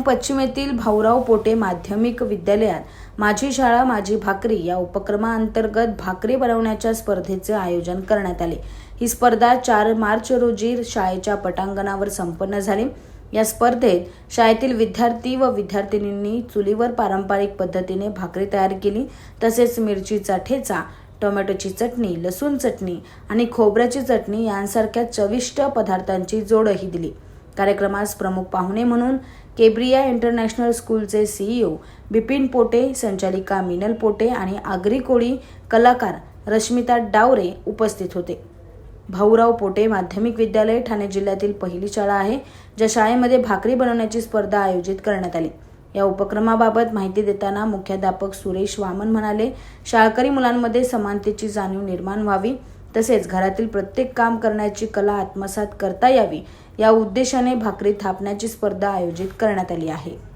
पश्चिम येथील भाऊराव पोटे माध्यमिक विद्यालयात माझी शाळा माझी भाकरी या उपक्रमाअंतर्गत भाकरी बनवण्याच्या स्पर्धेचे आयोजन करण्यात आले. ही स्पर्धा चार मार्च रोजी शाळेच्या पटांगणावर संपन्न झाली. या स्पर्धेत शाळेतील विद्यार्थी व विद्यार्थिनींनी चुलीवर पारंपरिक पद्धतीने भाकरी तयार केली. तसेच मिरचीचा ठेचा टोमॅटोची चटणी लसूण चटणी आणि खोबऱ्याची चटणी यांसारख्या चविष्ट पदार्थांची जोडही दिली. कार्यक्रमास प्रमुख पाहुणे म्हणून केब्रिया इंटरनॅशनल स्कूलचे सीईओ बिपिन पोटे संचालिका मिनल पोटे आणि आगरी कोळी कलाकार रश्मिता डावरे उपस्थित होते. भाऊराव पोटे माध्यमिक विद्यालय ठाणे जिल्ह्यातील पहिली शाळा आहे ज्या शाळेमध्ये भाकरी बनवण्याची स्पर्धा आयोजित करण्यात आली. या उपक्रमाबाबत माहिती देताना मुख्याध्यापक सुरेश वामन म्हणाले शाळकरी मुलांमध्ये समानतेची जाणीव निर्माण व्हावी तसेच घरातील प्रत्येक काम करण्याची कला आत्मसात करता यावी या उद्देशाने भाकरी थापण्याची स्पर्धा आयोजित करण्यात आली आहे.